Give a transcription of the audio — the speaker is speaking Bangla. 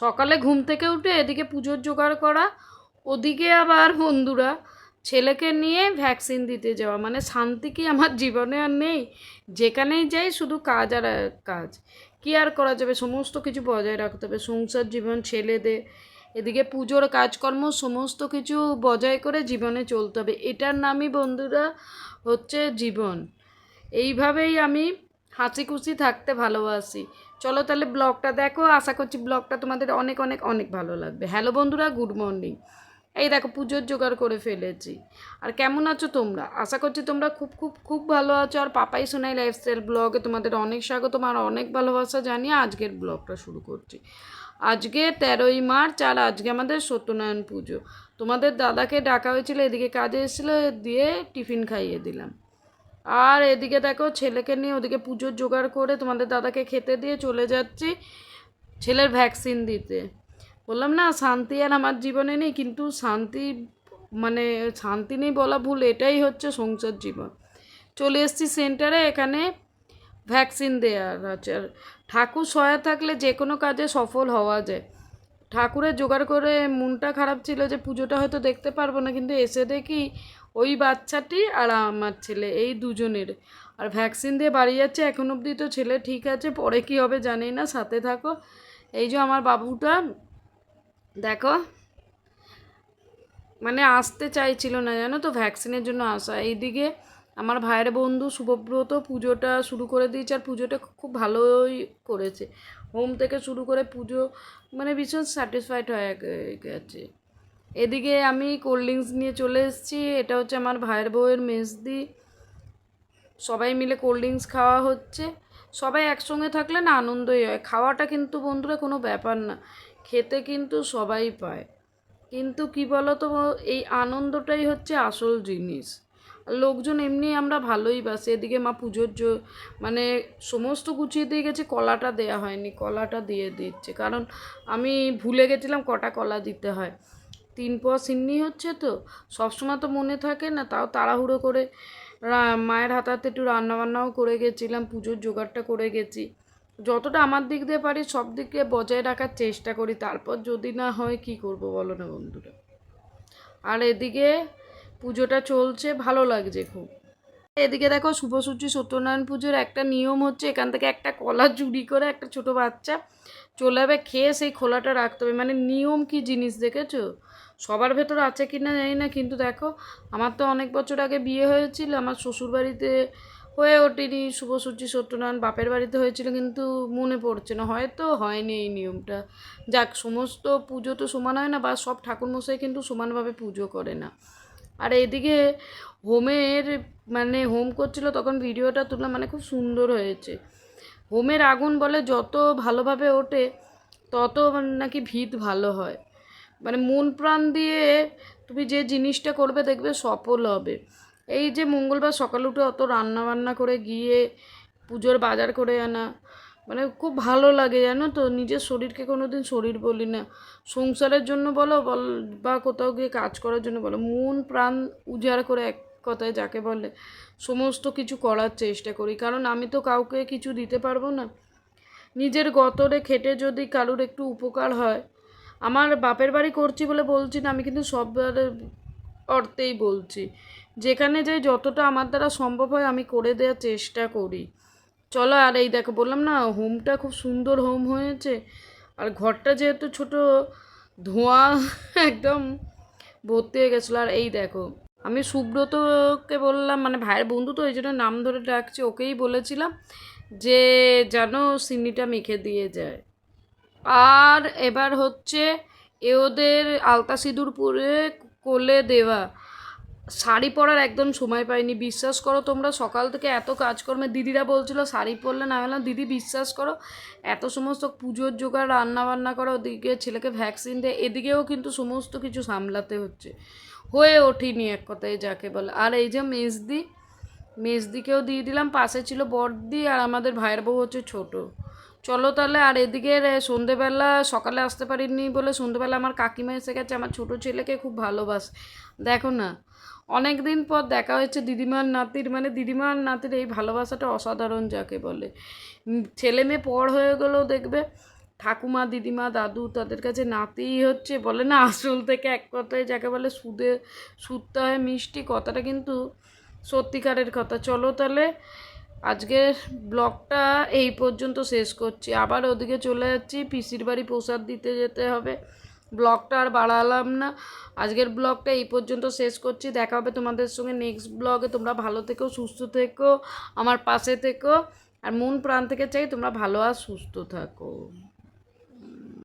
সকালে ঘুম থেকে উঠে এদিকে পুজোর জোগাড় করা, ওদিকে আবার বন্ধুরা ছেলেকে নিয়ে ভ্যাকসিন দিতে যাওয়া। মানে শান্তি কি আমার জীবনে আর নেই? যেখানেই যাই শুধু কাজ আর কাজ। কি আর করা যাবে? সমস্ত কিছু বজায় রাখতে হবে। সংসার জীবন, ছেলেদের, এদিকে পুজোর কাজকর্ম, সমস্ত কিছু বজায় করে জীবনে চলতে হবে। এটার নামই বন্ধুরা হচ্ছে জীবন। এইভাবেই আমি হাসি খুশি থাকতে ভালোবাসি। চলো তাহলে ব্লগটা দেখো। আশা করছি ব্লগটা তোমাদের অনেক অনেক অনেক ভালো লাগবে। হ্যালো বন্ধুরা, গুড মর্নিং। এই দেখো, পুজোর জোগাড় করে ফেলেছি। আর কেমন আছো তোমরা? আশা করছি তোমরা খুব খুব খুব ভালো আছো। আর পাপাই সোনাই লাইফস্টাইল ব্লগে তোমাদের অনেক স্বাগত আর অনেক ভালোবাসা জানিয়ে আজকের ব্লগটা শুরু করছি। আজকে তেরোই মার্চ আর আজকে আমাদের সত্যনারায়ণ পুজো। তোমাদের দাদাকে ডাকা হয়েছিল, এদিকে কাজে এসেছিল, দিয়ে টিফিন খাইয়ে দিলাম। আর এদিকে দেখো ছেলেকে নিয়ে ওদিকে পুজোর জোগাড় করে তোমাদের দাদাকে খেতে দিয়ে চলে যাচ্ছি ছেলের ভ্যাকসিন দিতে। বললাম, না, শান্তি আর আমার জীবনে নেই, কিন্তু শান্তি মানে শান্তি নেই বলা ভুল, এটাই হচ্ছে সংসার জীবন। চলে এসেছি সেন্টারে, এখানে ভ্যাকসিন দেওয়ার আছে। আর ঠাকুর সহায় থাকলে যে কোনো কাজে সফল হওয়া যায়। ঠাকুরের জোগাড় করে মনটা খারাপ ছিল যে পুজোটা হয়তো দেখতে পারব না, কিন্তু এসে দেখি ওই বাচ্চাটি আর আমার ছেলে, এই দুজনের। আর ভ্যাকসিন দিয়ে বাড়ি যাচ্ছে এখন অবধি তো ছেলে ঠিক আছে, পরে কি হবে জানি না, সাথে থাকো। এই যে আমার বাবুটা, দেখো। মানে আসতে চাইছিল না, জানো তো ভ্যাকসিনের জন্য আসা। এইদিকে আমার ভাইয়ের বন্ধু শুভব্রত পুজোটা শুরু করে দিয়েছে, আর পুজোটা খুব ভালোই করেছে। হোম থেকে শুরু করে পুজো মানে ভীষণ স্যাটিসফাইড হয়ে গেছে। এদিকে আমি কোল্ড ড্রিঙ্কস নিয়ে চলে এসেছি। এটা হচ্ছে আমার ভাইয়ের বউয়ের মেজদি। সবাই মিলে কোল্ড ড্রিঙ্কস খাওয়া হচ্ছে। সবাই একসঙ্গে থাকলে না আনন্দই হয়। খাওয়াটা কিন্তু বন্ধুরা কোনো ব্যাপার না। খেতে কিন্তু সবাই পায়। কিন্তু কি বলতো, এই আনন্দটাই হচ্ছে আসল জিনিস। লোকজন এমনি আমরা ভালোই বাসি। এদিকে মা পুজোর জো মানে সমস্ত গুছিয়ে দিয়ে গেছে, কলাটা দেয়া হয়নি। কলাটা দিয়ে দিচ্ছে। কারণ আমি ভুলে গেছিলাম কটা কলা দিতে হয়। তিন পোয়া সিন্নি হচ্ছে তো, সবসময় তো মনে থাকে না, তাও তাড়াহুড়ো করে মায়ের হাতে হাতে একটু রান্নাবান্নাও করে গেছিলাম, পুজোর জোগাড়টা করে গেছি। যতটা আমার দিক দিয়ে পারি সব দিকে বজায় রাখার চেষ্টা করি, তারপর যদি না হয় কি করব বলো না বন্ধুরা? আর এদিকে পুজোটা চলছে, ভালো লাগছে খুব। এদিকে দেখো শুভসূচি সত্যনারায়ণ পুজোর একটা নিয়ম হচ্ছে, এখান থেকে একটা কলা চুরি করে একটা ছোট বাচ্চা চলে যাবে, খেয়ে সেই খোলাটা রাখতে হবে। মানে নিয়ম কি জিনিস দেখেছ? সবার ভেতর আছে কি না জানি না, কিন্তু দেখো, আমার তো অনেক বছর আগে বিয়ে হয়েছিল, আমার শ্বশুর বাড়িতে হয়ে ওঠেনি শুভসূচি সত্যনারায়ণ বাপের বাড়িতে হয়েছিল, কিন্তু মনে পড়ছে না, হয়তো হয়নি এই নিয়মটা। যাক, সমস্ত পুজো তো সমান হয় না, বা সব ঠাকুরমশাই কিন্তু সমানভাবে পুজো করে না। আর এদিকে হোমের মানে হোম করছিল, তখন ভিডিওটা তুললাম মানে খুব সুন্দর হয়েছে। হোমের আগুন বলে যত ভালোভাবে ওঠে, তত নাকি ভিত ভালো হয়। মানে মন প্রাণ দিয়ে তুমি যে জিনিসটা করবে দেখবে সফল হবে। এই যে মঙ্গলবার সকালে উঠে অত রান্না বান্না করে গিয়ে পুজোর বাজার করে আনা মানে খুব ভালো লাগে জানো তো, নিজের শরীরকে কোনো দিন শরীর বলি না। সংসারের জন্য বলো, বল, বা কোথাও গিয়ে কাজ করার জন্য বলো, মন প্রাণ উজাড় করে এক কথায় যাকে বলে, সমস্ত কিছু করার চেষ্টা করি। কারণ আমি তো কাউকে কিছু দিতে পারব না। নিজের গতরে খেটে যদি কারুর একটু উপকার হয় আমার বাপের বাড়ি করছি বলে বলছি না, আমি কিন্তু সব অর্থেই বলছি। যেখানে যাই যতটা আমার দ্বারা সম্ভব হয় আমি করে দেওয়ার চেষ্টা করি। চলো আর এই দেখো, বললাম না, হোমটা খুব সুন্দর হোম হয়েছে। আর ঘরটা যেহেতু ছোট, ধোঁয়া একদম ভর্তি হয়ে গেছিল। আর এই দেখো, আমি সুব্রতকে বললাম মানে ভাইয়ের বন্ধু তো, ওই জন্য নাম ধরে ডাকছি, ওকেই বলেছিলাম যে যেন সিন্নিটা মেখে দিয়ে যায়। আর এবার হচ্ছে এ ওদের আলতা সিঁদুর পরে কোলে দেওয়া। শাড়ি পরার একদম সময় পাইনি। বিশ্বাস করো তোমরা সকাল থেকে এত কাজকর্মে, দিদিরা বলছিল শাড়ি পরলে না বললাম দিদি বিশ্বাস করো, এত সমস্ত পুজোর জোগাড় রান্না বান্না করো, ওদিকে ছেলেকে ভ্যাকসিন দেয়, এদিকেও কিন্তু সমস্ত কিছু সামলাতে হচ্ছে। হয়ে ওঠিনি এক কথায় যাকে বলে। আর এই যে মেজদি, মেজদিকেও দিয়ে দিলাম, পাশে ছিল বড়দি আর আমাদের ভাইয়ের বউ হচ্ছে ছোট। চলো তাহলে, আর এদিকে সন্ধেবেলা সকালে আসতে পারিনি বলে সন্ধেবেলা আমার কাকিমা এসে গেছে, আমার ছোট ছেলেকে খুব ভালোবাসে। দেখো না অনেক দিন পর দেখা হয়েছে দিদিমার নাতির মানে দিদিমার নাতির এই ভালোবাসাটা অসাধারণ যাকে বলে। ছেলে মেয়ে পর হয়ে গেলেও দেখবে, ঠাকুমা, দিদিমা, দাদু তাদের কাছে নাতিই হচ্ছে বলে না, আসল থেকে এক কথায় যাকে বলে সুদে সুদতে হয় মিষ্টি, কথাটা কিন্তু সত্যিকারের কথা। চলো তাহলে আজকের ব্লগটা এই পর্যন্ত শেষ করছি। আবার ওদিকে চলে যাচ্ছি, পিসির বাড়ি প্রসাদ দিতে যেতে হবে। ব্লগটা আর বাড়ালাম না। আজকের ব্লগটা এই পর্যন্ত শেষ করছি। দেখা হবে তোমাদের সঙ্গে নেক্সট ব্লগে তোমরা ভালো থেকো, সুস্থ থেকো, আমার পাশে থেকো। আর মন প্রাণ থেকে চাই তোমরা ভালো আর সুস্থ থাকো।